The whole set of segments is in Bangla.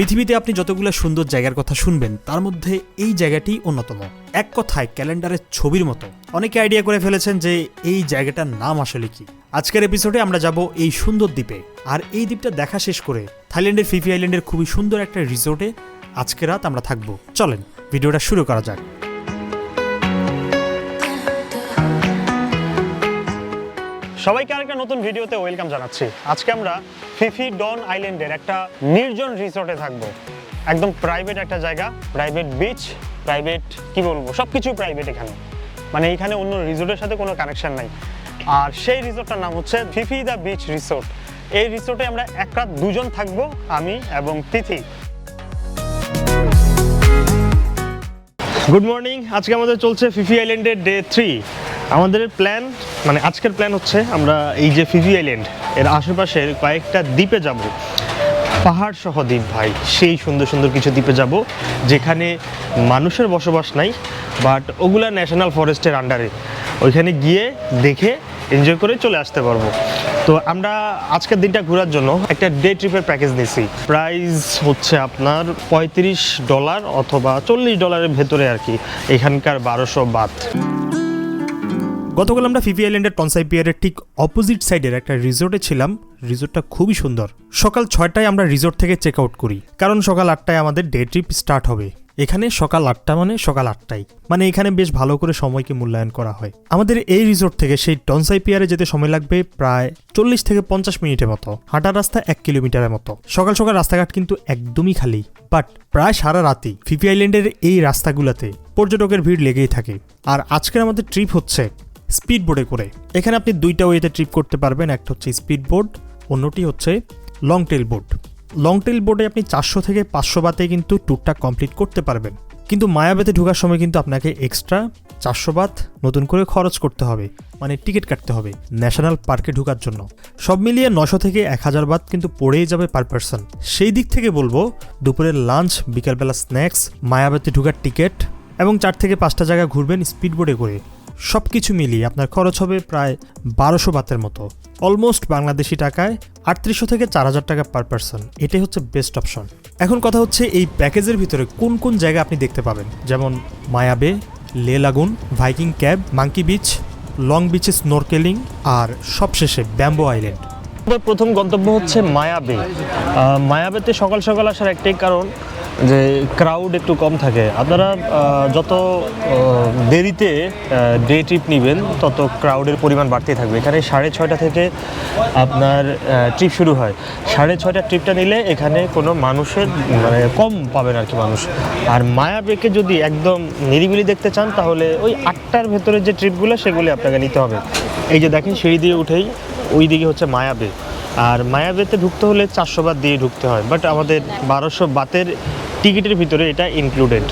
পৃথিবীতে আপনি যতগুলো সুন্দর জায়গার কথা শুনবেন, তার মধ্যে এই জায়গাটি অন্যতম। এক কথায় ক্যালেন্ডারের ছবির মতো। অনেকে আইডিয়া করে ফেলেছেন যে এই জায়গাটার নাম আসলে কি। আজকের এপিসোডে আমরা যাব এই সুন্দর দ্বীপে। আর এই দ্বীপটা দেখা শেষ করে থাইল্যান্ডের ফিফি আইল্যান্ডের খুবই সুন্দর একটা রিসোর্টে আজকে রাত আমরা থাকব। চলেন, ভিডিওটা শুরু করা যাক। সবাইকে আরেকটা নতুন ভিডিওতে ওয়েলকাম জানাচ্ছি। আজকে আমরা ফিফি ডন আইল্যান্ডের একটা নির্জন রিসোর্টে থাকব। একদম প্রাইভেট একটা জায়গা প্রাইভেট বিচ প্রাইভেট কি বলব সব কিছু প্রাইভেট এখানে। মানে এখানে অন্য রিসোর্টের সাথে কোনো কানেকশন নাই। আর সেই রিসোর্টটার নাম হচ্ছে ফিফি দ্য বিচ রিসোর্ট। এই রিসোর্টে আমরা এক রাত দুজন থাকব, আমি এবং তিথি। গুড মর্নিং আজকে আমাদের চলছে ফিফি আইল্যান্ডের ডে থ্রি আমাদের প্ল্যান মানে আজকের প্ল্যান হচ্ছে আমরা এই যে ফিফি আইল্যান্ড এর আশেপাশের কয়েকটা দ্বীপে যাব। পাহাড় সহ দ্বীপ ভাই, সেই সুন্দর সুন্দর কিছু দ্বীপে যাব, যেখানে মানুষের বসবাস নাই বাট ওগুলা ন্যাশনাল ফরেস্টের আন্ডারে ওইখানে গিয়ে দেখে এনজয় করে চলে আসতে পারব। তো আমরা আজকের দিনটা ঘোরার জন্য একটা ডে ট্রিপের প্যাকেজ নিয়েছি প্রাইস হচ্ছে আপনার পঁয়ত্রিশ ডলার অথবা চল্লিশ ডলারের ভেতরে আর কি, এখানকার বারোশো বাত গতকাল আমরা ফিফি আইল্যান্ডের টনসাই পিয়ারের ঠিক অপোজিট সাইডের একটা রিসোর্টে ছিলাম। রিসোর্টটা খুবই সুন্দর। সকাল ছয়টায় আমরা রিসোর্ট থেকে চেক আউট করি। কারণ সকাল আটটায় আমাদের ডে ট্রিপ স্টার্ট হবে। এখানে সকাল আটটা মানে সকাল আটটাই মানে এখানে বেশ ভালো করে সময়কে মূল্যায়ন করা হয়। আমাদের এই রিসোর্ট থেকে সেই টনসাই পিয়ারে যেতে সময় লাগবে প্রায় চল্লিশ থেকে পঞ্চাশ মিনিটের মতো। হাঁটার রাস্তা এক কিলোমিটারের মতো। সকাল সকাল রাস্তাঘাট কিন্তু একদমই খালি। বাট প্রায় সারা রাতি ফিফি আইল্যান্ডের এই রাস্তাগুলোতে পর্যটকের ভিড় লেগেই থাকে। আর আজকের আমাদের ট্রিপ হচ্ছে স্পিড বোর্ডে করে। এখানে আপনি দুইটা ওয়েতে ট্রিপ করতে পারবেন, একটা হচ্ছে স্পিড বোর্ড অন্যটি হচ্ছে long tail board long tail বোর্ডে আপনি চারশো থেকে পাঁচশো বাতে কিন্তু ট্যুরটা কমপ্লিট করতে পারবেন। কিন্তু মায়াবেতে ঢোকার সময় কিন্তু আপনাকে এক্সট্রা চারশো বাত নতুন করে খরচ করতে হবে মানে টিকিট কাটতে হবে ন্যাশনাল পার্কে ঢোকার জন্য। সব মিলিয়ে নশো থেকে এক হাজার বাত কিন্তু পড়েই যাবে পার পার্সন সেই দিক থেকে বলব, দুপুরের লাঞ্চ বিকালবেলা স্ন্যাক্স মায়াবেতে ঢোকার টিকিট এবং চার থেকে পাঁচটা জায়গা ঘুরবেন স্পিড বোর্ডে করে। সব কিছু মিলিয়ে আপনার খরচ হবে প্রায় বারোশো বাতের মতো। অলমোস্ট বাংলাদেশি টাকায় আটত্রিশশো থেকে চার হাজার টাকা পার পার্সন এটাই হচ্ছে বেস্ট অপশন এখন কথা হচ্ছে এই প্যাকেজের ভিতরে কোন কোন জায়গা আপনি দেখতে পাবেন? যেমন মায়াবে, লে lagoon, Viking cave, Monkey Beach, long বিচে স্নোরকেলিং আর সবশেষে ব্যাম্বো আইল্যান্ড। প্রথম গন্তব্য হচ্ছে মায়াবে। মায়াবেতে সকাল সকাল আসার একটাই কারণ যে ক্রাউড একটু কম থাকে, আপনারা যত দেরিতে ডে ট্রিপ নেবেন, তত ক্রাউডের পরিমাণ বাড়তেই থাকবে। এখানে সাড়ে ছয়টা থেকে আপনার ট্রিপ শুরু হয়। সাড়ে ছয়টা ট্রিপটা নিলে এখানে কোনো মানুষের মানে কম পাবেন আর কি মানুষ। আর মায়াবেকে যদি একদম নিরিবিলি দেখতে চান, তাহলে ওই আটটার ভেতরে যে ট্রিপগুলো সেগুলি আপনাকে নিতে হবে। এই যে দেখেন, সিঁড়ি দিয়ে উঠেই ওই দিকে হচ্ছে মায়াবে আর মায়াবেতে ঢুকতে হলে চারশো বাদ দিয়ে ঢুকতে হয়। বাট আমাদের বারোশো বাতের টিকিটের ভিতরে এটা ইনক্লুডেড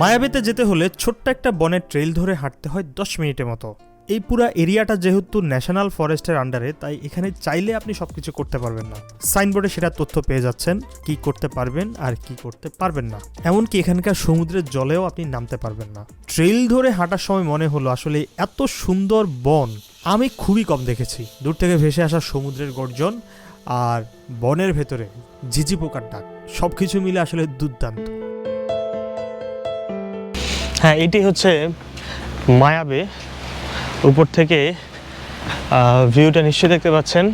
মায়াবেতে যেতে হলে ছোট্ট একটা বনের ট্রেল ধরে হাঁটতে হয় দশ মিনিটের মতো। এই পুরা এরিয়াটা যেহেতু ন্যাশনাল ফরেস্টের আন্ডারে, তাই এখানে চাইলে আপনি সবকিছু করতে পারবেন না। সাইনবোর্ডে সেটা তথ্য পেয়ে যাচ্ছেন, কি করতে পারবেন আর কি করতে পারবেন না। এমনকি এখানকার সমুদ্রের জলেও আপনি নামতে পারবেন না। ট্রেল ধরে হাঁটার সময় মনে হলো আসলে এত সুন্দর বন, আমি খুবই কম দেখেছি। দূর থেকে ভেসে আসা সমুদ্রের গর্জন আর বনের ভেতরে ঝিঝি পোকার ডাক সব কিছু মিলে আসলে দুর্দান্ত। হ্যাঁ এটি হচ্ছে মায়াবে উপর থেকে ভিউটা নিশ্চয়ই দেখতে পাচ্ছেন।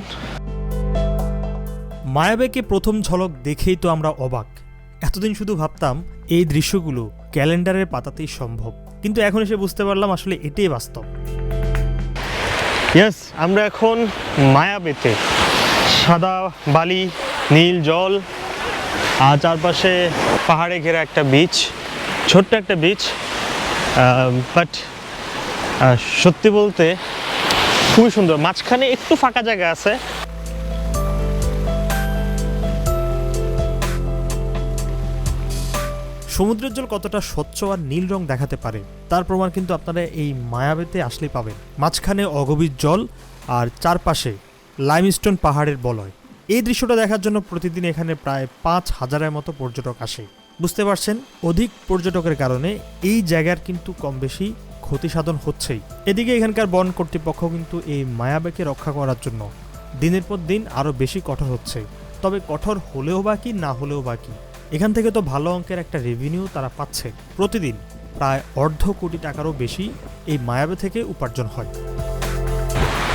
মায়াবেকে প্রথম ঝলক দেখেই তো আমরা অবাক। এতদিন শুধু ভাবতাম এই দৃশ্যগুলো ক্যালেন্ডারের পাতাতেই সম্ভব। কিন্তু এখন এসে বুঝতে পারলাম আসলে এটাই বাস্তব। ইয়েস আমরা এখন মায়াবেতে। সাদা বালি নীল জল আর চারপাশে পাহাড়ে ঘেরা একটা বিচ ছোট্ট একটা বিচ বাট সত্যি বলতে খুবই সুন্দর। মাঝখানে একটু ফাঁকা জায়গা আছে। সমুদ্রের জল কতটা স্বচ্ছ আর নীল রং দেখাতে পারে, তার প্রমাণ কিন্তু আপনারা এই মায়াবেতে আসলেই পাবেন। মাঝখানে অগভীর জল আর চারপাশে লাইমস্টোন পাহাড়ের বলয়। এই দৃশ্যটা দেখার জন্য প্রতিদিন এখানে প্রায় পাঁচ হাজারের মতো পর্যটক আসে। বুঝতে পারছেন? অধিক পর্যটকের কারণে এই জায়গার কিন্তু কম বেশি ক্ষতি সাধন হচ্ছেই। এদিকে এখানকার বন কর্তৃপক্ষ কিন্তু এই মায়াবেকে রক্ষা করার জন্য দিনের পর দিন আরও বেশি কঠোর হচ্ছে। তবে কঠোর হলেও বা কি, না হলেও বা কি, এখান থেকে তো ভালো অঙ্কের একটা রেভিনিউ তারা পাচ্ছে। প্রতিদিন প্রায় অর্ধ কোটি টাকারও বেশি এই মায়াবে থেকে উপার্জন হয়।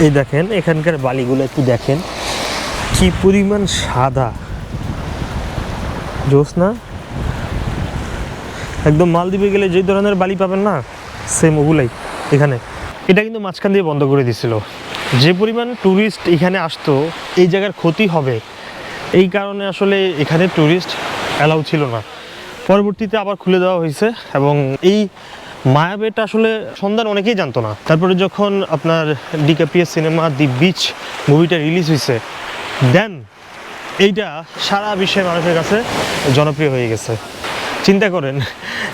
এই দেখেন, এখানকার বালিগুলো একটু দেখেন। কি পরিমাণ সাদা। জোস না? একদম মালদ্বীপে গেলে যে ধরনের বালি পাবেন না? সেম ওগুলাই এখানে। এটা কিন্তু মাঝখান দিয়ে বন্ধ করে দিছিল। যে পরিমাণ ট্যুরিস্ট এখানে আসতো, এই জায়গার ক্ষতি হবে। এই কারণে আসলে এখানে ট্যুরিস্ট অ্যালাউ ছিল না। পরবর্তীতে আবার খুলে দেওয়া হয়েছে এবং এই মায়াবেটা আসলে সন্ধান অনেকেই জানতো না। তারপরে যখন আপনার ডিকাপিএস সিনেমা দি বিচ মুভিটা রিলিজ হয়েছে দেন এইটা সারা বিশ্বের মানুষের কাছে জনপ্রিয় হয়ে গেছে। চিন্তা করেন,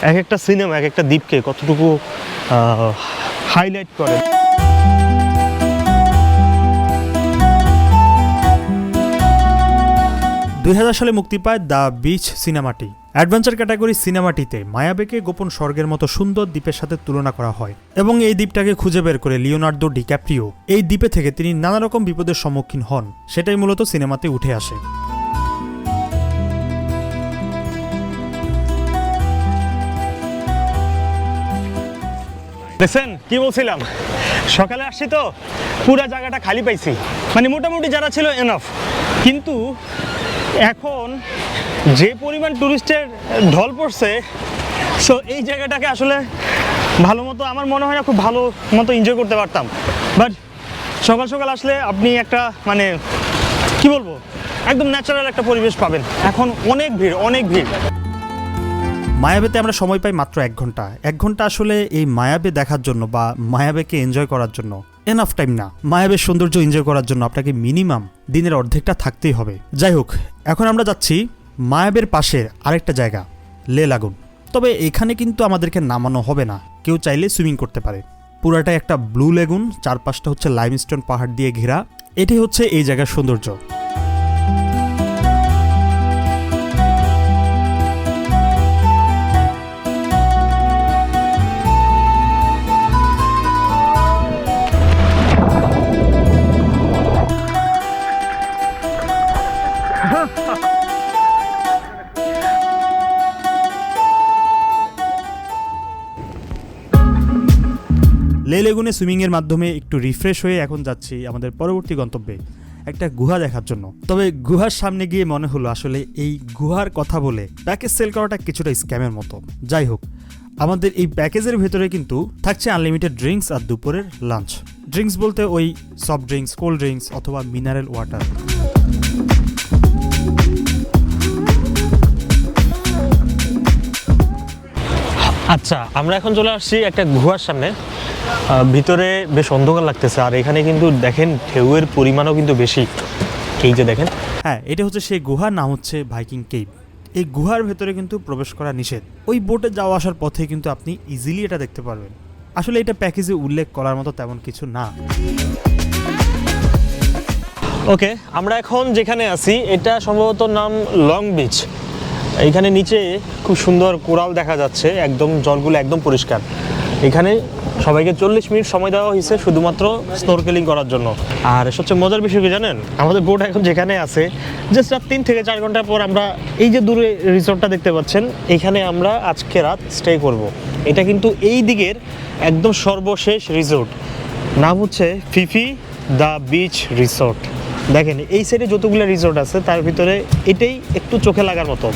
এক একটা সিনেমা, এক একটা দ্বীপকে কতটুকু হাইলাইট করে। দুই হাজার সালে মুক্তি পায় দ্য বিচ সিনেমাটি। অ্যাডভেঞ্চার ক্যাটাগরি সিনেমাটিতে মায়াবেকে গোপন স্বর্গের মতো সুন্দর দ্বীপের সাথে তুলনা করা হয় এবং এই দ্বীপটাকে খুঁজে বের করে লিওনার্দো ডিক্যাপ্রিও এই দ্বীপে থেকে তিনি নানা রকম বিপদের সম্মুখীন হন, সেটাই মূলত সিনেমাতে উঠে আসে। দেখছেন? কি বলছিলাম? সকালে আসছি তো, পুরো জায়গাটা খালি পাইছি। মানে মোটামুটি যারা ছিল এনাফ কিন্তু এখন যে পরিমাণ টুরিস্টের ঢল পড়ছে সো এই জায়গাটাকে আসলে ভালো মতো আমার মনে হয় না খুব ভালো মতো এনজয় করতে পারতাম। বাট সকাল সকাল আসলে আপনি একটা মানে কি বলব, একদম ন্যাচারাল একটা পরিবেশ পাবেন। এখন অনেক ভিড় অনেক ভিড়। মায়াবেতে আমরা সময় পাই মাত্র এক ঘণ্টা। এক ঘণ্টা আসলে এই মায়াবে দেখার জন্য বা মায়াবেকে এনজয় করার জন্য এনাফ টাইম না। মায়াবের সৌন্দর্য এনজয় করার জন্য আপনাকে মিনিমাম দিনের অর্ধেকটা থাকতেই হবে। যাই হোক, এখন আমরা যাচ্ছি মায়াবের পাশের আরেকটা জায়গা, লে লাগুন। তবে এখানে কিন্তু আমাদেরকে নামানো হবে না। কেউ চাইলে সুইমিং করতে পারে। পুরাটাই একটা ব্লু লেগুন চারপাশটা হচ্ছে লাইমস্টোন পাহাড় দিয়ে ঘেরা। এটি হচ্ছে এই জায়গার সৌন্দর্য। লে লেগুনে সুইমিংয়ের মাধ্যমে একটু রিফ্রেশ হয়ে এখন যাচ্ছি আমাদের পরবর্তী গন্তব্যে, একটা গুহা দেখার জন্য। তবে গুহার সামনে গিয়ে মনে হলো আসলে এই গুহার কথা বলে প্যাকেজ সেল করাটা কিছুটা স্ক্যামের মতো। যাই হোক, আমাদের এই প্যাকেজের ভেতরে কিন্তু থাকছে আনলিমিটেড ড্রিঙ্কস আর দুপুরের লাঞ্চ ড্রিঙ্কস বলতে ওই সফট ড্রিঙ্কস কোল্ড ড্রিঙ্কস অথবা মিনারেল ওয়াটার আচ্ছা আমরা এখন চলে আসছি একটা গুহার সামনে। ভিতরে বেশ অন্ধকার লাগতেছে। আর এখানে কিন্তু দেখেন ঢেউয়ের পরিমাণও কিন্তু বেশি। এই যে দেখেন। হ্যাঁ এটা হচ্ছে সেই গুহার নাম হচ্ছে ভাইকিং কেভ। এই গুহার ভেতরে কিন্তু প্রবেশ করা নিষেধ। ওই বোটে যাওয়া আসার পথে কিন্তু আপনি ইজিলি এটা দেখতে পারবেন। আসলে এটা প্যাকেজে উল্লেখ করার মতো তেমন কিছু না। ওকে আমরা এখন যেখানে আছি এটা সম্ভবত নাম লং বিচ। এখানে নিচে খুব সুন্দর কোরাল দেখা যাচ্ছে একদম জলগুলো একদম পরিষ্কার। এখানে সবাইকে চল্লিশ মিনিট সময় দেওয়া হয়েছে শুধুমাত্র স্নোরকেলিং করার জন্য। আর সবচেয়ে মজার বিষয় কি জানেন? আমাদের বোট এখন যেখানে আছে জাস্ট রাত তিন থেকে চার ঘণ্টা পর আমরা এই যে দূরে রিসোর্টটা দেখতে পাচ্ছেন, এখানে আমরা আজকে রাত স্টে করব। এটা কিন্তু এই দিকের একদম সর্বশেষ রিসোর্ট নাম হচ্ছে ফিফি দ্য বিচ রিসোর্ট দেখেন, এই সাইডে যতগুলো রিসোর্ট আছে, তার ভিতরে এটাই একটু চোখে লাগার মতো।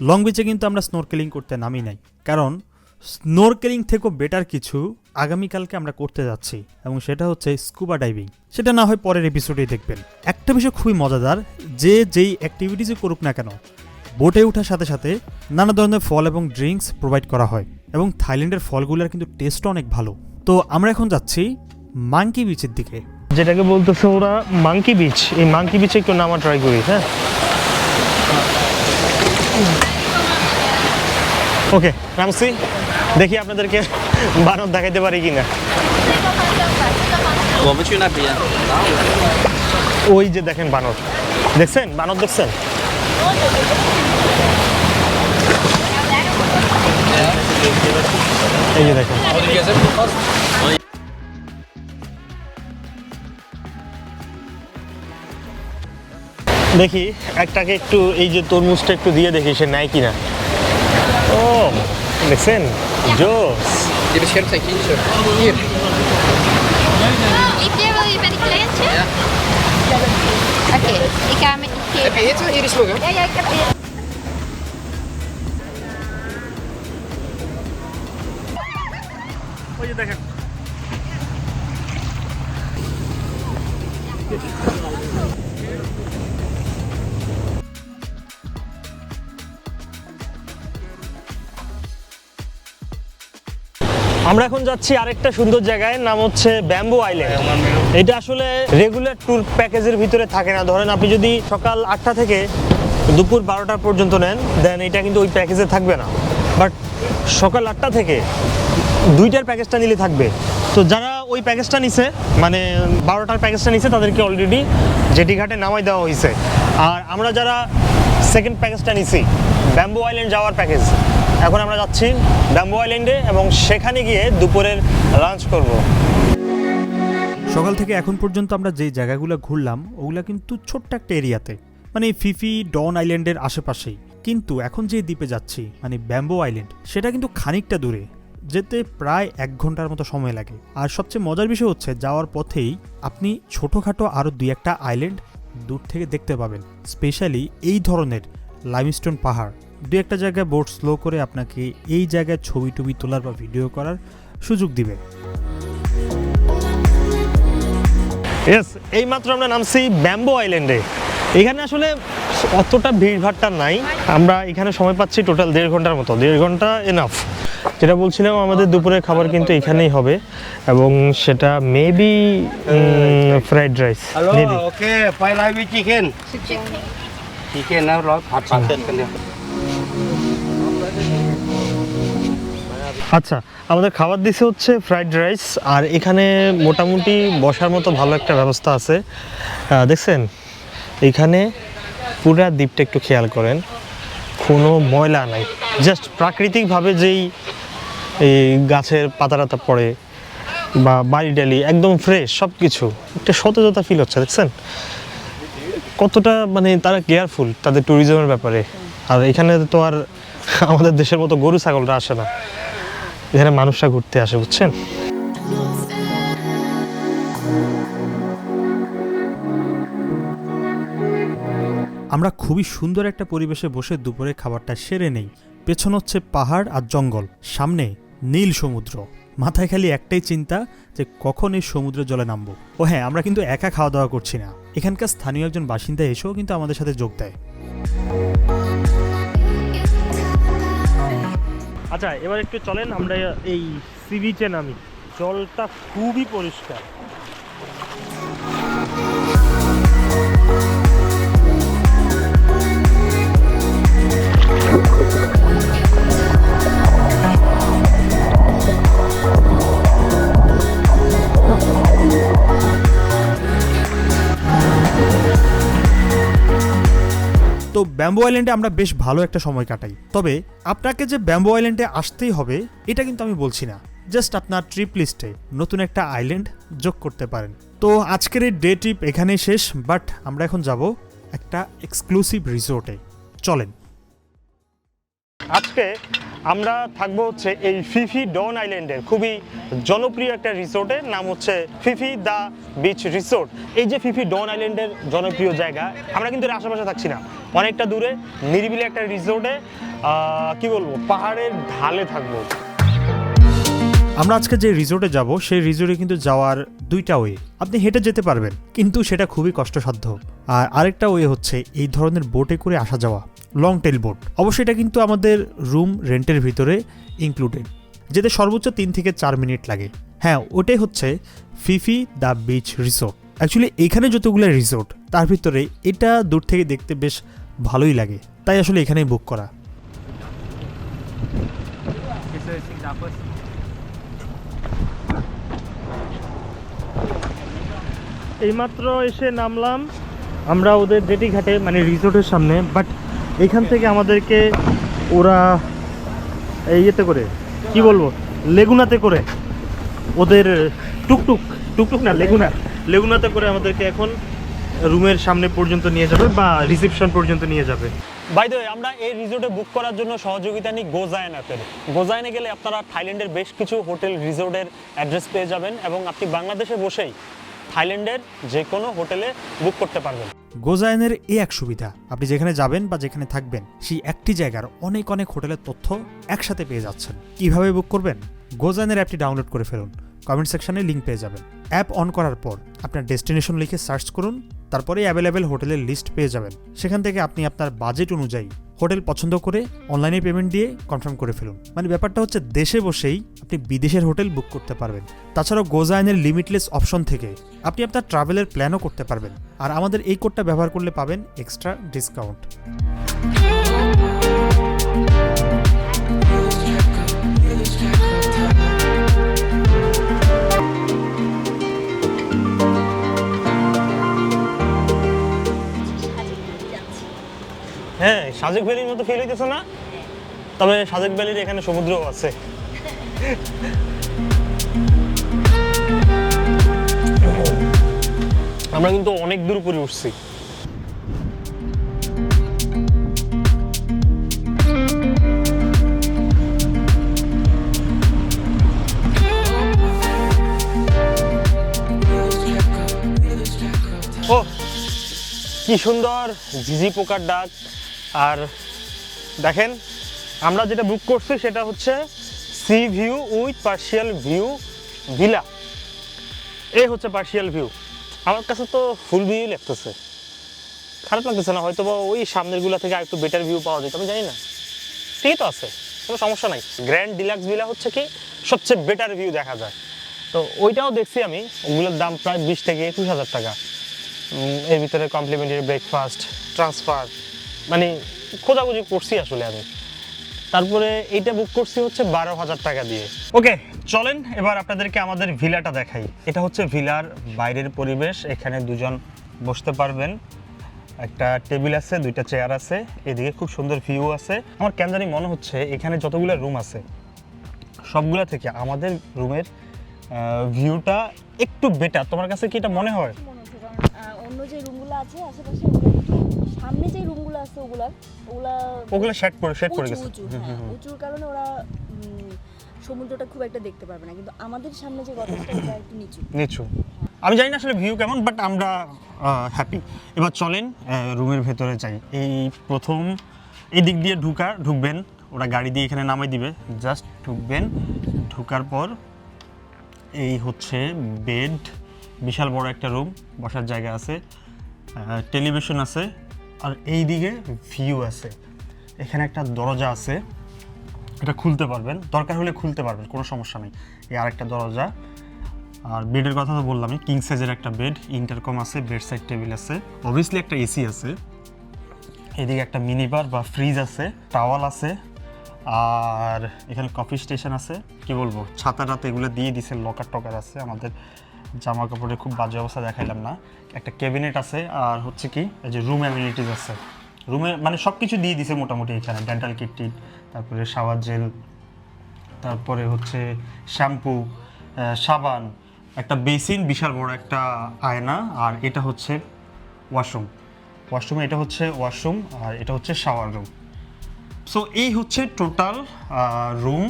লং বিচে কিন্তু আমরা স্নোরকেলিং করতে নামি নাই। কারণ স্নোরকেলিং থেকেও বেটার কিছু আগামীকালকে আমরা করতে যাচ্ছি এবং সেটা হচ্ছে স্কুবা ডাইভিং সেটা না হয় পরের এপিসোডেই দেখবেন। একটা বিষয় খুবই মজাদার, যে যেই অ্যাক্টিভিটিসই করুক না কেন বোটে ওঠার সাথে সাথে নানা ধরনের ফল এবং ড্রিঙ্কস প্রোভাইড করা হয় এবং থাইল্যান্ডের ফলগুলোর কিন্তু টেস্টও অনেক ভালো। তো আমরা এখন যাচ্ছি মাঙ্কি বিচের দিকে। যেটাকে বলতেছে ওরা মাঙ্কি বিচ এই মাঙ্কি বিচে একটু নামা ট্রাই করি হ্যাঁ? ওকে রামসি দেখি আপনাদেরকে বানর দেখাতে পারি কি না ওই যে দেখেন বানর। দেখছেন? বানর দেখছেন? এই যে দেখেন। দেখি একটাকে একটু এই যে তরমুজটা একটু দিয়ে দেখি সে নেয় কিনা। ও দেখছেন? জোস। Je beschermt আমরা এখন যাচ্ছি আরেকটা সুন্দর জায়গায় নাম হচ্ছে ব্যাম্বু আইল্যান্ড এটা আসলে রেগুলার ট্যুর প্যাকেজের ভিতরে থাকে না। ধরেন আপনি যদি সকাল আটটা থেকে দুপুর বারোটা পর্যন্ত নেন দেন এটা কিন্তু ওই প্যাকেজে থাকবে না। বাট সকাল আটটা থেকে দুইটার প্যাকেজটা নিলে থাকবে। তো যারা ওই প্যাকেজটা নিছে মানে বারোটার প্যাকেজটা নিছে তাদেরকে অলরেডি জেটি ঘাটে নামাই দেওয়া হয়েছে আর আমরা যারা সেকেন্ড প্যাকেজটা নিছি ব্যাম্বু আইল্যান্ড যাওয়ার প্যাকেজ এখন আমরা যাচ্ছি ব্যাম্বু আইল্যান্ডে এবং সেখানে গিয়ে দুপুরের লাঞ্চ করব। সকাল থেকে এখন পর্যন্ত আমরা যে জায়গাগুলো ঘুরলাম, ওগুলা কিন্তু ছোট্ট একটা এরিয়াতে মানে ফিফি, ডন আইল্যান্ডের আশেপাশেই। কিন্তু এখন যে দ্বীপে যাচ্ছি মানে ব্যাম্বো আইল্যান্ড, সেটা কিন্তু খানিকটা দূরে, যেতে প্রায় এক ঘণ্টার মতো সময় লাগে। আর সবচেয়ে মজার বিষয় হচ্ছে, যাওয়ার পথেই আপনি ছোটোখাটো আরও দুই একটা আইল্যান্ড দূর থেকে দেখতে পাবেন, স্পেশালি এই ধরনের লাইমস্টোন পাহাড়। দু একটা জায়গায় বোর্ড স্লো করে আপনাকে এই জায়গায় ছবি টবি তোলার বা ভিডিও করার সুযোগ দিবে। ইয়েস এই মাত্র আমরা নামছি ব্যাম্বো আইল্যান্ডে। এখানে আসলে অতটা ভিড়ভাট্টা নাই। আমরা এখানে সময় পাচ্ছি টোটাল দেড় ঘণ্টার মতো। দেড় ঘণ্টা এনাফ যেটা বলছিলাম আমাদের দুপুরের খাবার কিন্তু এখানেই হবে। এবং সেটা maybe fried rice maybe Hello, okay. Pai lai আচ্ছা আমাদের খাবার দিছে হচ্ছে ফ্রাইড রাইস আর এখানে মোটামুটি বসার মতো ভালো একটা ব্যবস্থা আছে। দেখছেন? এখানে পুরা দ্বীপটা একটু খেয়াল করেন, কোনো ময়লা নাই। জাস্ট প্রাকৃতিকভাবে যেই এই গাছের পাতা টাতা পড়ে, বা বাড়ি ডালি, একদম ফ্রেশ সব কিছু একটা সতেজতা ফিল হচ্ছে, দেখছেন? কতটা মানে তারা কেয়ারফুল তাদের ট্যুরিজমের ব্যাপারে। আর এখানে তো আর আমাদের দেশের মতো গরু ছাগলরা আসে না। এখানে মানুষরা ঘুরতে আসে, বুঝছেন? আমরা খুবই সুন্দর একটা পরিবেশে বসে দুপুরে খাবারটা সেরে নেই। পেছন হচ্ছে পাহাড় আর জঙ্গল, সামনে নীল সমুদ্র। মাথায় খালি একটাই চিন্তা যে কখন এই সমুদ্রের জলে নামবো। ও হ্যাঁ আমরা কিন্তু একা খাওয়া দাওয়া করছি না। এখানকার স্থানীয় একজন বাসিন্দা এসেও কিন্তু আমাদের সাথে যোগ দেয়। আচ্ছা এবার একটু চলেন আমরা এই সি বিচে নামি। জলটা খুবই পরিষ্কার। তো ব্যাম্বো আইল্যান্ডে আমরা বেশ ভালো একটা সময় কাটাই। তবে আপনাকে যে ব্যাম্বো আইল্যান্ডে আসতেই হবে, এটা কিন্তু আমি বলছি না। জাস্ট আপনার ট্রিপ লিস্টে নতুন একটা আইল্যান্ড যোগ করতে পারেন। তো আজকের এই ডে ট্রিপ এখানেই শেষ, বাট আমরা এখন যাব একটা এক্সক্লুসিভ রিসোর্টে। চলেন। আজকে আমরা থাকব হচ্ছে এই ফিফি ডন আইল্যান্ডের খুবই জনপ্রিয় একটা রিসোর্টের নাম হচ্ছে ফিফি দা বিচ রিসোর্ট। এই যে ফিফি ডন আইল্যান্ডের জনপ্রিয় জায়গা, আমরা কিন্তু এর আশেপাশে থাকছি না। অনেকটা দূরে, নিরিবিলি একটা রিসোর্টে কি বলব, পাহাড়ের ঢালে থাকব। আমরা আজকে যে রিসোর্টে যাব, সেই রিসোর্টে কিন্তু যাওয়ার দুইটা ওয়ে আপনি হেঁটে যেতে পারবেন, কিন্তু সেটা খুবই কষ্টসাধ্য। আর আরেকটা ওয়ে হচ্ছে এই ধরনের বোটে করে আসা যাওয়া লং টেল বোট অবশ্যই এটা কিন্তু আমাদের রুম রেন্টের ভিতরে ইনক্লুডেড যেতে সর্বোচ্চ তিন থেকে চার মিনিট লাগে। হ্যাঁ ওটাই হচ্ছে Phi Phi the beach resort actually এখানে যতগুলো রিসোর্ট তার ভিতরে এটা দূর থেকে দেখতে বেশ ভালোই লাগে। তাই আসলে এখানেই বুক করা। এইমাত্র এসে নামলাম। আমরা ওদের জেটি ঘাটে মানে রিসোর্টের সামনে বাট এখান থেকে আমাদেরকে ওরা ইয়েতে করে, কি বলব, লেগুনাতে করে, ওদের টুকটুক টুকটুক না, লেগুনা, লেগুনাতে করে আমাদেরকে এখন রুমের সামনে পর্যন্ত নিয়ে যাবে বা রিসেপশন পর্যন্ত নিয়ে যাবে। বাই দ্য আমরা এই রিসোর্টে বুক করার জন্য সহযোগিতা নিই গোজায়ন অ্যাপের গোজায়নে গেলে আপনারা থাইল্যান্ডের বেশ কিছু হোটেল, রিসোর্টের অ্যাড্রেস পেয়ে যাবেন এবং আপনি বাংলাদেশে বসেই থাইল্যান্ডের যে কোনো হোটেলে বুক করতে পারবেন। গোজায়নের এ এক সুবিধা, আপনি যেখানে যাবেন বা যেখানে থাকবেন, সেই একটি জায়গার অনেক অনেক হোটেলের তথ্য একসাথে পেয়ে যাচ্ছেন। কীভাবে বুক করবেন? গোজায়নের অ্যাপটি ডাউনলোড করে ফেলুন। কমেন্ট সেকশনে লিঙ্ক পেয়ে যাবেন। অ্যাপ অন করার পর আপনার ডেস্টিনেশন লিখে সার্চ করুন। তারপরে অ্যাভেলেবেল হোটেলের লিস্ট পেয়ে যাবেন। সেখান থেকে আপনি আপনার বাজেট অনুযায়ী হোটেল পছন্দ করে অনলাইনে পেমেন্ট দিয়ে কনফার্ম করে ফেলুন। মানে ব্যাপারটা হচ্ছে দেশে বসেই আপনি বিদেশের হোটেল বুক করতে পারবেন। তাছাড়াও গোজাইনের লিমিটলেস অপশন থেকে আপনি আপনার ট্রাভেলের প্ল্যানও করতে পারবেন। আর আমাদের এই কোডটা ব্যবহার করলে পাবেন এক্সট্রা ডিসকাউন্ট সাজেক ভ্যালির মতো ফিল হইতেছে না। তবে সাজেক ভ্যালির এখানে সমুদ্রও আছে। আমরা কিন্তু অনেক দূর উপরে উঠছি। ও, কি সুন্দর, ঝিঝি পোকার ডাক। আর দেখেন, আমরা যেটা বুক করছি সেটা হচ্ছে sea view with partial view villa. এ হচ্ছে পার্শিয়াল ভিউ। আমার কাছে তো ফুল ভিউ লাগতেছে। খারাপ লাগতেছে না হয়তো বা ওই সামনেরগুলা থেকে একটু বেটার ভিউ পাওয়া যেত আমি জানি না। ঠিকই তো আছে, কোনো সমস্যা নাই। গ্র্যান্ড ডিলাক্স ভিলা হচ্ছে কি, সবচেয়ে বেটার ভিউ দেখা যায়। তো ওইটাও দেখছি আমি, ওগুলোর দাম প্রায় বিশ থেকে একুশ হাজার টাকা। এর ভিতরে কমপ্লিমেন্টারি ব্রেকফাস্ট ট্রান্সফার মানে খোঁজাখুঁজি করছি আসলে আমি। তারপরে এইটা বুক করছি হচ্ছে বারো হাজার টাকা দিয়ে। ওকে চলেন এবার আপনাদেরকে আমাদের ভিলাটা দেখাই। এটা হচ্ছে ভিলার বাইরের পরিবেশ, এখানে দুজন বসতে পারবেন। একটা টেবিল আছে, দুইটা চেয়ার আছে, এদিকে খুব সুন্দর ভিউ আছে। আমার কেন জানি মনে হচ্ছে এখানে যতগুলো রুম আছে, সবগুলা থেকে আমাদের রুমের ভিউটা একটু বেটার তোমার কাছে কি এটা মনে হয়? অন্য যে রুমগুলো আছে আশেপাশে সামনে যে রুমগুলো আছে ওগুলার ওগুলা ওগুলো শেড করে শেড করে গেছে। উঁচু হ্যাঁ উঁচুর কারণে ওরা সমুদ্রটা খুব একটা দেখতে পারবে না। কিন্তু আমাদের সামনে যে গঠনটা ওটা একটু নিচু। নিচু। আমি জানি না আসলে ভিউ কেমন বাট আমরা হ্যাপি এবার চলেন রুমের ভেতরে যাই। এই প্রথম এই দিক দিয়ে ঢুকা ঢুকবেন। ওরা গাড়ি দিয়ে এখানে নামাই দিবে। জাস্ট ঢুকবেন। ঢুকার পর এই হচ্ছে বেড বিশাল বড় একটা রুম বসার জায়গা আছে টেলিভিশন আছে, আর এই দিকে ভিউ আছে। এখানে একটা দরজা আছে, এটা খুলতে পারবেন। দরকার হলে খুলতে পারবেন, কোনো সমস্যা নেই। এই আরেকটা দরজা। আর বেডের কথা তো বললামই কিং সাইজের একটা বেড ইন্টারকম আছে বেড সাইড টেবিল আছে অবভিয়াসলি একটা এসি আছে। এদিকে একটা মিনি বার বা ফ্রিজ আছে টাওয়াল আছে, আর এখানে কফি স্টেশন আছে। কি বলব ছাতা টাতা এগুলো দিয়ে দিছে লকার টকার আছে আমাদের। জামা কাপড়ের খুব বাজে অবস্থা দেখাইলাম না। একটা ক্যাবিনেট আছে আর হচ্ছে কি, এই যে রুম অ্যামিনিটিস আছে। রুমে মানে সব কিছু দিয়ে দিছে মোটামুটি এখানে ডেন্টাল কিট তারপরে শাওয়ার জেল তারপরে হচ্ছে শ্যাম্পু সাবান, একটা বেসিন বিশাল বড় একটা আয়না, আর এটা হচ্ছে ওয়াশরুম ওয়াশরুমে এটা হচ্ছে ওয়াশরুম আর এটা হচ্ছে শাওয়ার রুম সো এই হচ্ছে টোটাল রুম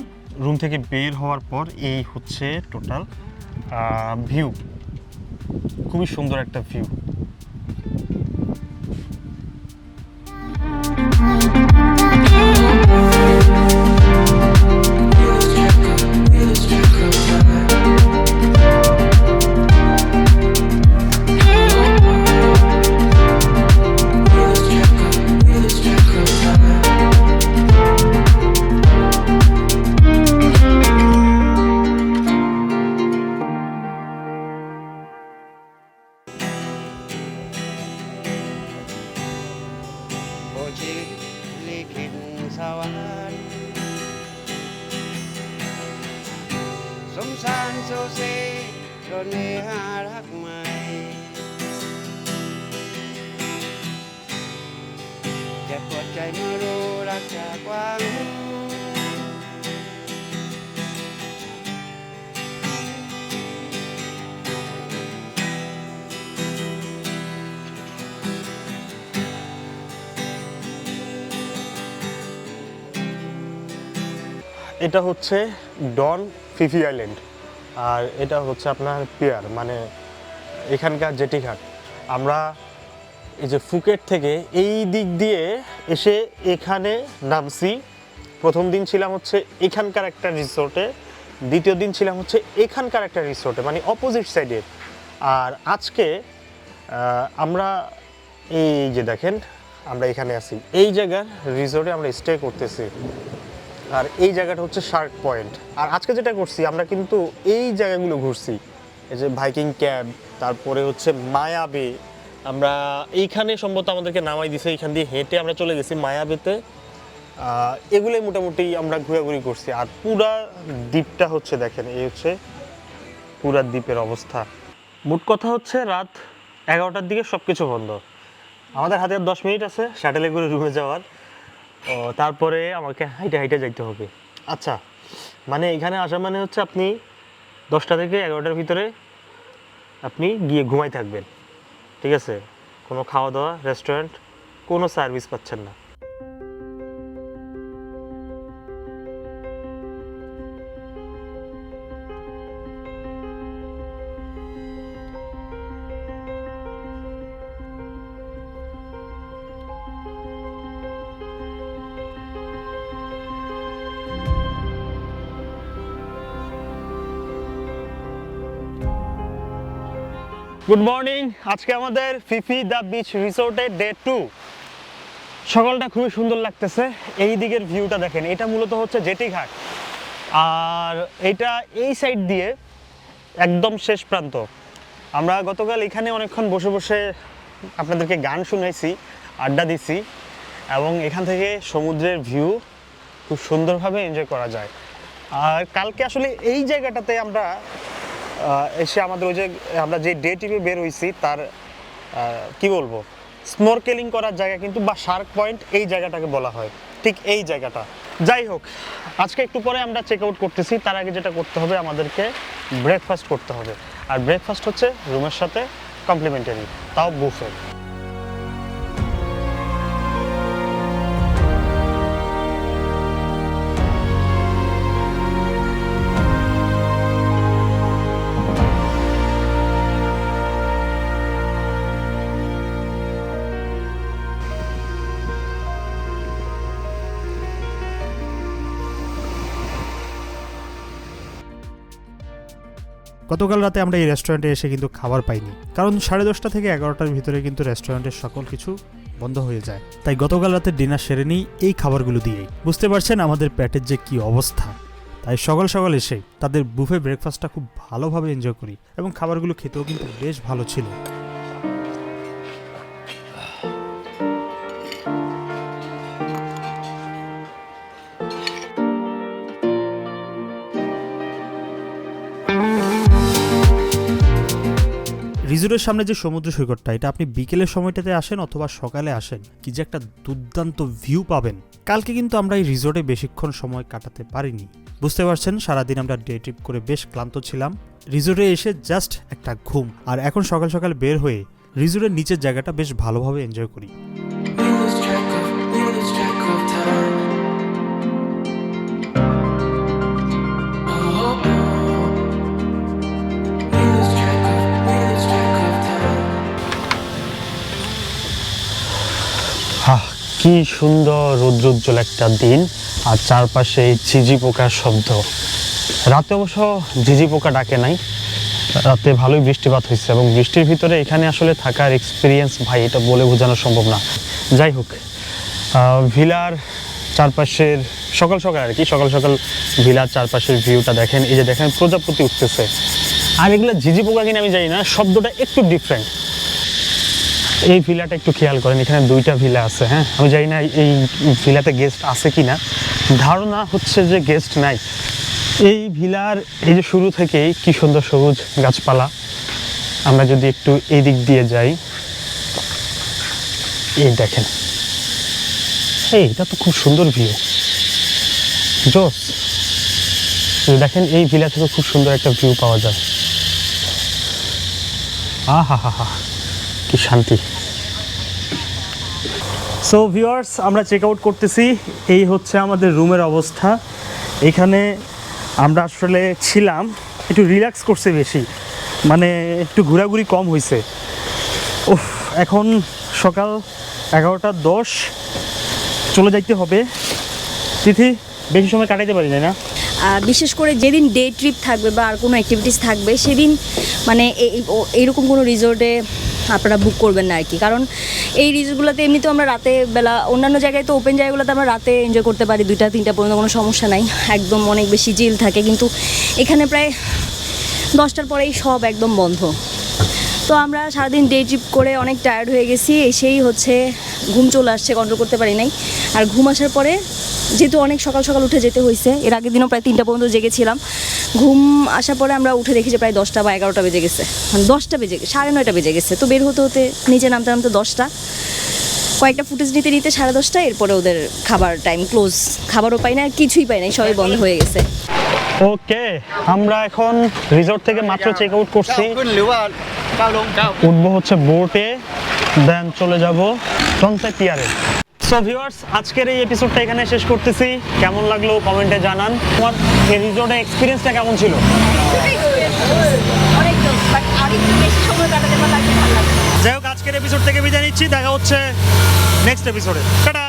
রুম থেকে বের হওয়ার পর এই হচ্ছে টোটাল ভিউ খুবই সুন্দর একটা ভিউ এটা হচ্ছে ডন ফিফি আইল্যান্ড। আর এটা হচ্ছে আপনার পিয়ার মানে এখানকার জেটি ঘাট। আমরা এই যে ফুকেট থেকে এই দিক দিয়ে এসে এখানে নামছি। প্রথম দিন ছিলাম হচ্ছে এখানকার একটা রিসোর্টে, দ্বিতীয় দিন ছিলাম হচ্ছে এখানকার একটা রিসোর্টে মানে অপোজিট সাইডে। আর আজকে আমরা এই যে দেখেন, আমরা এখানে আছি। এই জায়গার রিসোর্টে আমরা স্টে করতেছি। আর এই জায়গাটা হচ্ছে শার্ক পয়েন্ট আর আজকে যেটা করছি আমরা কিন্তু এই জায়গাগুলো ঘুরছি। এই যে ভাইকিং ক্যাব তারপরে হচ্ছে মায়াবে আমরা এইখানে সম্ভবত আমাদেরকে নামাই দিছে, এইখান দিয়ে হেঁটে আমরা চলে গেছি মায়াবেতে এগুলোই মোটামুটি আমরা ঘোরাঘুরি করছি। আর পুরা দ্বীপটা হচ্ছে দেখেন, এই হচ্ছে পুরা দ্বীপের অবস্থা। মোট কথা হচ্ছে রাত এগারোটার দিকে সব কিছু বন্ধ। আমাদের হাতে আর দশ মিনিট আছে শ্যাটেলে করে রুমে যাওয়ার। ও, তারপরে আমাকে হাইটে হাইটে যাইতে হবে। আচ্ছা মানে এখানে আসা মানে হচ্ছে আপনি দশটা থেকে এগারোটার ভিতরে আপনি গিয়ে ঘুমাই থাকবেন। ঠিক আছে? কোনো খাওয়া দাওয়া রেস্টুরেন্ট কোনো সার্ভিস পাচ্ছেন না। গুড মর্নিং আজকে আমাদের ফিফি দ্য বিচ রিসোর্টে ডে টু সকালটা খুবই সুন্দর লাগতেছে। এই দিকের ভিউটা দেখেন, এটা মূলত হচ্ছে জেটি ঘাট। আর এটা এই সাইড দিয়ে একদম শেষ প্রান্ত। আমরা গতকাল এখানে অনেকক্ষণ বসে বসে আপনাদেরকে গান শুনাইছি, আড্ডা দিছি এবং এখান থেকে সমুদ্রের ভিউ খুব সুন্দরভাবে এনজয় করা যায়। আর কালকে আসলে এই জায়গাটাতে আমরা এসে আমাদের ওই যে, আমরা যে ডে টিভি বের হয়েছি তার কি বলব? স্নোরকেলিং করার জায়গা কিন্তু বা শার্ক পয়েন্ট এই জায়গাটাকে বলা হয়। ঠিক এই জায়গাটা। যাই হোক, আজকে একটু পরে আমরা চেক আউট করতেছি। তার আগে যেটা করতে হবে, আমাদেরকে ব্রেকফাস্ট করতে হবে। আর ব্রেকফাস্ট হচ্ছে রুমের সাথে কমপ্লিমেন্টারি তাও বুফে গতকাল রাতে আমরা এই রেস্টুরেন্টে এসে কিন্তু খাবার পাইনি। কারণ সাড়ে দশটা থেকে এগারোটার ভিতরে কিন্তু রেস্টুরেন্টের সকল কিছু বন্ধ হয়ে যায়। তাই গতকাল রাতে ডিনার সেরে নিই এই খাবারগুলো দিয়েই। বুঝতে পারছেন আমাদের প্যাটের যে কি অবস্থা। তাই সকাল সকাল এসে তাদের বুফে ব্রেকফাস্টটা খুব ভালোভাবে এনজয় করি এবং খাবারগুলো খেতেও কিন্তু বেশ ভালো ছিল। রিজোর্টের সামনে যে সমুদ্র সৈকতটা, এটা আপনি বিকেলের সময়টাতে আসেন অথবা সকালে আসেন, কি যে একটা দুর্দান্ত ভিউ পাবেন। কালকে কিন্তু আমরা এই রিসোর্টে বেশিক্ষণ সময় কাটাতে পারিনি। বুঝতে পারছেন? সারাদিন আমরা ডে ট্রিপ করে বেশ ক্লান্ত ছিলাম। রিসোর্টে এসে জাস্ট একটা ঘুম, আর এখন সকাল সকাল বের হয়ে রিসোর্টের নিচের জায়গাটা বেশ ভালোভাবে এনজয় করি। কি সুন্দর রৌদ্রোজ্জ্বল একটা দিন আর চারপাশে ঝিঝি পোকার শব্দ। রাতে অবশ্য ঝিঝি পোকা ডাকে নাই। রাতে ভালোই বৃষ্টিপাত হয়েছে এবং বৃষ্টির ভিতরে এখানে আসলে থাকার এক্সপিরিয়েন্স ভাই, এটা বলে বোঝানো সম্ভব না। যাই হোক ভিলার চারপাশের, সকাল সকাল আর কি, সকাল সকাল ভিলার চারপাশের ভিউটা দেখেন। এই যে দেখেন, প্রজাপতি উঠতেছে। আর এগুলো ঝিঝি পোকা কিনা আমি জানি না, শব্দটা একটু ডিফারেন্ট এই ভিলাটা একটু খেয়াল করেন, এখানে দুইটা ভিলা আছে হ্যাঁ? আমি জানি না এই ভিলাতে গেস্ট আছে কি না ধারণা হচ্ছে যে গেস্ট নাই। এই ভিলার, এই যে শুরু থেকেই কি সুন্দর সবুজ গাছপালা। আমরা যদি একটু এই দিক দিয়ে যাই, এই দেখেন। এই, এটা তো খুব সুন্দর ভিউ জোস। দেখেন, এই ভিলা থেকে খুব সুন্দর একটা ভিউ পাওয়া যায়। আহা হা হা কি শান্তি। সো ভিউয়ার্স আমরা চেক আউট করতেছি। এই হচ্ছে আমাদের রুমের অবস্থা। এখানে আমরা আসলে ছিলাম। একটু রিল্যাক্স করছে বেশি। মানে একটু ঘোরাঘুরি কম হয়েছে উফ এখন সকাল এগারোটা দশ। চলে যাইতে হবে। তিথি বেশি সময় কাটাইতে পারি না না? আর বিশেষ করে যেদিন ডে ট্রিপ থাকবে বা আর কোনো অ্যাক্টিভিটিস থাকবে সেদিন মানে এই- এই- ও- এইরকম কোনো রিসোর্টে আপনারা বুক করবেন না আর কি। কারণ এই রিসোর্টগুলোতে এমনিতেও আমরা রাতে বেলা, অন্যান্য জায়গায় তো ওপেন জায়গাগুলোতে আমরা রাতে এনজয় করতে পারি, দুইটা, তিনটা পর্যন্ত কোনো সমস্যা নাই। একদম অনেক বেশি জিল থাকে। কিন্তু এখানে প্রায় দশটার পরেই সব একদম বন্ধ। তো আমরা সারাদিন ডে ট্রিপ করে অনেক টায়ার্ড হয়ে গেছি। এসেই হচ্ছে ঘুম চলে আসছে কন্ট্রোল করতে পারি নাই। আর ঘুম আসার পরে যেহেতু অনেক সকাল সকাল উঠে যেতে হয়েছে এর আগের দিনও প্রায় তিনটা পর্যন্ত জেগেছিলাম। ঘুম আসার পরে আমরা উঠে দেখি যে প্রায় দশটা বা এগারোটা বেজে গেছে। মানে দশটা বেজে সাড়ে নয়টা বেজে গেছে। তো বের হতে হতে নিচে নামতে নামতে দশটা। কয়েকটা ফুটেজ নিতে নিতে সাড়ে দশটা, এরপরে ওদের খাবার টাইম ক্লোজ খাবারও পাই না কিছুই পাই না সবাই বন্ধ হয়ে গেছে। ওকে আমরা এখন রিসোর্ট থেকে মাত্র চেক আউট করছি। উঠবো হচ্ছে বোটে দেন চলে যাব টনসে পিয়ারে সো ভিউয়ার্স আজকের এই এপিসোডটা এখানে শেষ করতেছি। কেমন লাগল কমেন্টে জানান। তোমার এই রিসোর্টে এক্সপিরিয়েন্সটা কেমন ছিল? যাই হোক আজকের এপিসোড থেকে বিদায় নিচ্ছি। দেখা হচ্ছে নেক্সট এপিসোডে টাটা!